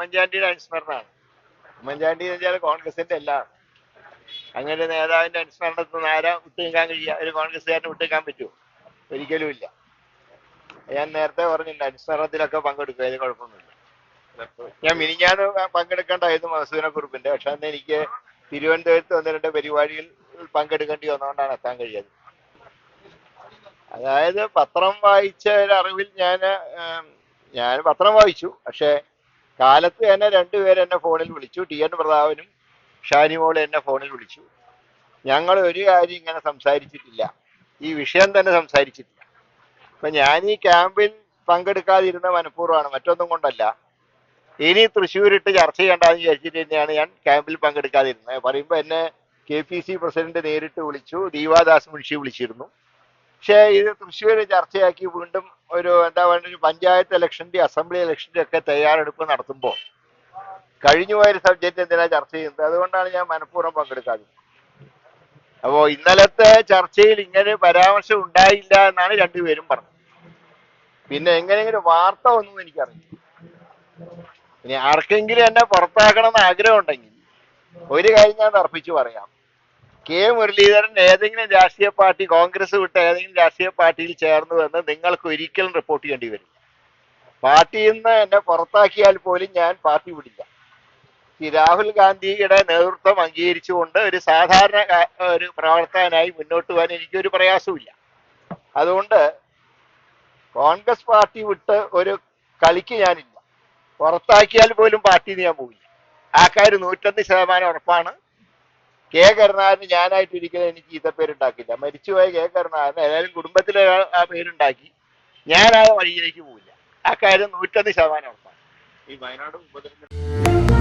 ഉമ്മൻചാണ്ടിയുടെ അനുസ്മരണമാണ്. ഉമ്മൻചാണ്ടി എന്ന് വെച്ചാൽ കോൺഗ്രസിന്റെ എല്ലാം. അങ്ങനെ നേതാവിന്റെ അനുസ്മരണത്തിൽ നിന്ന് ആരാ വിട്ടുനിൽക്കാൻ കഴിയുക? ഒരു കോൺഗ്രസ്സുകാരന് വിട്ടുനിൽക്കാൻ പറ്റുമോ? ഒരിക്കലും ഇല്ല. ഞാൻ നേരത്തെ പറഞ്ഞില്ല അനുസ്മരണത്തിലൊക്കെ പങ്കെടുക്കും ഏത് കുഴപ്പമൊന്നുമില്ല. ഞാൻ മിനിഞ്ഞാന്ന് പങ്കെടുക്കേണ്ടായിരുന്നു മസൂന കുറിപ്പിന്റെ പക്ഷെ അന്ന് എനിക്ക് തിരുവനന്തപുരത്ത് ഒന്ന് രണ്ട് പരിപാടിയിൽ പങ്കെടുക്കേണ്ടി വന്നുകൊണ്ടാണ് എത്താൻ കഴിയാത് അതായത് പത്രം വായിച്ച ഒരു അറിവിൽ ഞാൻ ഞാൻ പത്രം വായിച്ചു പക്ഷെ കാലത്ത് തന്നെ രണ്ടുപേര് എന്നെ ഫോണിൽ വിളിച്ചു. ടി എൻ പ്രതാപനും ഷാനിമോൾ എന്നെ ഫോണിൽ വിളിച്ചു. ഞങ്ങൾ ഒരു കാര്യം ഇങ്ങനെ സംസാരിച്ചിട്ടില്ല. ഈ വിഷയം തന്നെ സംസാരിച്ചിട്ടില്ല. അപ്പൊ ഞാൻ ഈ ക്യാമ്പിൽ പങ്കെടുക്കാതിരുന്ന മനഃപൂർവമാണ്. മറ്റൊന്നും കൊണ്ടല്ല. ഇനി തൃശ്ശൂരിട്ട് ചർച്ച ചെയ്യേണ്ടെന്ന് വിചാരിച്ചിട്ട് തന്നെയാണ് ഞാൻ ക്യാമ്പിൽ പങ്കെടുക്കാതിരുന്നത്. പറയുമ്പോൾ എന്നെ കെ പി സി പ്രസിഡന്റ് നേരിട്ട് വിളിച്ചു. ദീവാദാസ് മുൻഷി വിളിച്ചിരുന്നു. പക്ഷേ ഇത് തൃശ്ശൂർ ചർച്ചയാക്കി വീണ്ടും ഒരു എന്താ പറയുക ഒരു പഞ്ചായത്ത് ഇലക്ഷന്റെ അസംബ്ലി ഇലക്ഷന്റെ ഒക്കെ തയ്യാറെടുപ്പ് നടത്തുമ്പോൾ കഴിഞ്ഞു പോയൊരു സബ്ജക്റ്റ് എന്തിനാ ചർച്ച ചെയ്യുന്നത്? അതുകൊണ്ടാണ് ഞാൻ മനഃപൂർവം പങ്കെടുക്കാത്തത് അപ്പോ ഇന്നലത്തെ ചർച്ചയിൽ ഇങ്ങനെ പരാമർശം ഉണ്ടായില്ല എന്നാണ് രണ്ടുപേരും പറഞ്ഞത്. പിന്നെ എങ്ങനെയെങ്കിലും വാർത്ത ഒന്നും എനിക്കറിയില്ല. ഇനി ആർക്കെങ്കിലും എന്നെ പുറത്താക്കണം എന്ന് ആഗ്രഹം ഉണ്ടെങ്കിൽ ഒരു കാര്യം ഞാൻ തർപ്പിച്ചു പറയാം. കെ മുരളീധരൻ ഏതെങ്കിലും രാഷ്ട്രീയ പാർട്ടി കോൺഗ്രസ് വിട്ട് ഏതെങ്കിലും രാഷ്ട്രീയ പാർട്ടിയിൽ ചേർന്നു എന്ന് നിങ്ങൾക്ക് ഒരിക്കലും റിപ്പോർട്ട് ചെയ്യേണ്ടി വരും പാർട്ടിയിൽ നിന്ന് എന്നെ പുറത്താക്കിയാൽ പോലും ഞാൻ പാർട്ടി വിടില്ല. രാഹുൽ ഗാന്ധിയുടെ നേതൃത്വം അംഗീകരിച്ചുകൊണ്ട് ഒരു സാധാരണ ഒരു പ്രവർത്തകനായി മുന്നോട്ട് പോകാൻ എനിക്കൊരു പ്രയാസവുമില്ല. അതുകൊണ്ട് കോൺഗ്രസ് പാർട്ടി വിട്ട് ഒരു കളിക്ക് ഞാനില്ല. പുറത്താക്കിയാൽ പോലും പാർട്ടിയിൽ നിന്ന് ഞാൻ പോവില്ല. ആ കാര്യം നൂറ്റൊന്ന് ശതമാനം ഉറപ്പാണ്. കെ കരുണാകരന് ഞാനായിട്ട് എനിക്ക് എനിക്ക് പേരുണ്ടാക്കില്ല മരിച്ചുപോയ കെ കരുണാകരൻ ഏതായാലും കുടുംബത്തിലെ ഒരാൾ ആ പേരുണ്ടാക്കി. ഞാൻ ആ വഴിയിലേക്ക് പോവില്ല. ആ കാര്യം നൂറ്റൊന്ന് ശതമാനം ഉറപ്പാണ്. ഈ വയനാട് ഉപതെരഞ്ഞെടുപ്പ്